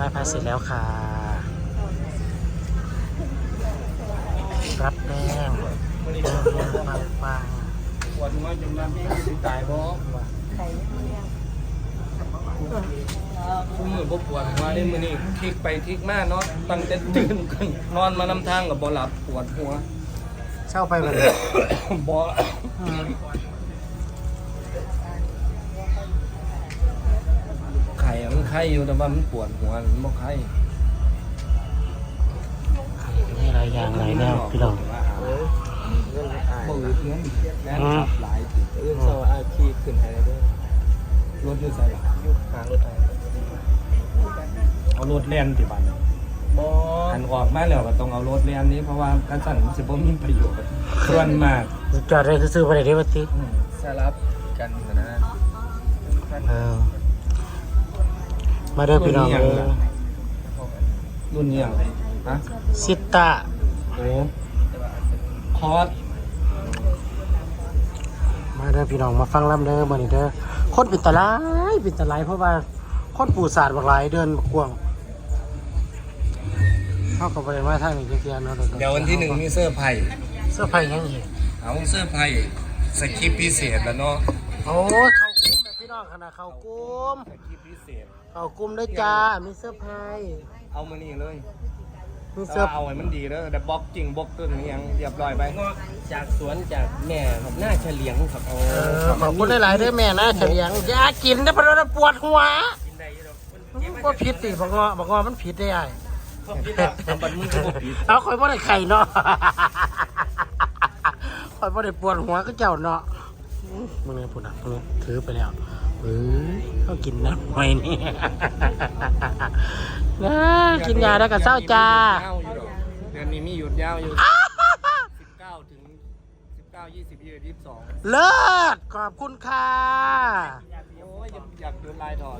ไหว้พระเสร็จแล้วค่ะ รับแป้งเดินเดินปังปังปวดหัวจนน้ำพี่สิตายบ่คู่มือบ่ปวดหัวได้มื้อนี้คลิกไปคลิกมาเนาะตั้งแต่ตื่นกันนอนมานำทางก็บ่หลับปวดหัว เช่าไปเลยบ่ ไข่อะมันไข่อยู่แต่ว่ามันปวดหัวมันบ่ไข่มีหลายอย่างหลายแนวพี่น้องบ่อึดเงินแม่นขับหลายติเรื่องเศร้าอาคีขึ้นให้ได้ด้วยรถอยู่ไสล่ะยุคหางรถไฟเอารถแล่นติบัดบออันออกมาแล้วก็ต้องเอารถแล่นนี้เพราะว่าการสั่นมันสิบ่มีประโยชน์ส่วนมากจอดได้คือซื้อไปได้เด้วัติอืมสลับกันนะเออ มาเด้อพี่น้องเด้อรุ่นนี้อย่างฮะซิตาโอ้คอร์สมาเด้อพี่น้องมาฟังลำเด้อมานี่เด้อคนปิดตาลายปิดตาลายเพราะว่าคนปูศาสตร์บักหลายเดินบักกวางเข้ากับไปมาทางนี้เทียนเนาะเดี๋ยววันที่หนึ่งมีเสื้อร์ไผ่เสื้อผ้ายังอีกเอาเสื้อร์ไผ่สคริปต์พิเศษแล้วเนาะโอ้ องขนาดเขากุ้มสคริปต์พิเศษ เขากุ้มด้วยจ้ามีเสื้อผ้าเอามานี่เลยมีเสื้อเอาให้มันดีเด้อแต่บล็อกจริงบล็อกต้นนี้ยังเรียบร้อยไปจากสวนจากแม่ครับหน้าเฉลียงครับโอ้เออขอบคุณหลายๆเด้อแม่นะเฉลียงอยากินนะเพราะว่าปวดหัวกินได้อยู่ดอกมันก็ผิดสิบอกว่าบอกว่ามันผิดได้ไอ้ก็ผิดอะทำบันมึงก็บ่ผิดเอาคอยบ่ได้ไข่เนาะคอยบ่ได้ปวดหัวก็เจ้าเนาะอื้อมึงเนี่ยปุ่นอะมึงเนี่ยถือไปแล้ว เฮ้ยเขากินน้ำหน่อยนี่นะกินยาแล้วก็เศร้าจ้าเดือนนี้มีหยุดยาวอยู่19ถึง19 20 21 22เลิศขอบคุณค่ะ โอ้ยอยากอยากโดนลายถอด